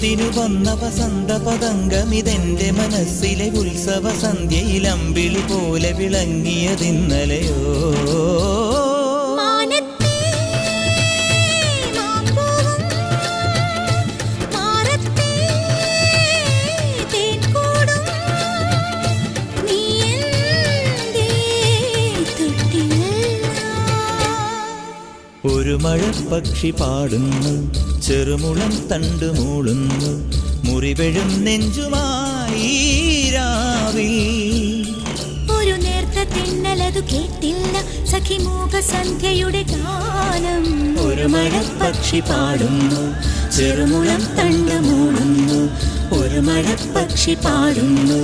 തേനു വന്ന വസന്ത പതംഗമിതെന്റെ മനസ്സിലെ ഉത്സവ സന്ധ്യയിൽ അമ്പിളി പോലെ വിളങ്ങിയതിന്നലെയോ ഒരു മഴപ്പക്ഷി പാടുന്നു ചെറുമുളം തണ്ടു മൂളുന്നു മുറിവെഴും നെഞ്ചുമായി രാവിൽ. ഒരു നേർത്ത തിന്നലതു കേട്ടില്ല സഖിമൂക സന്ധ്യയുടെ ഗാനം. ഒരു മഴപ്പക്ഷി പാടുന്നു ചെറുമുളം തണ്ടു മൂളുന്നു ഒരു മഴപ്പക്ഷി പാടുന്നു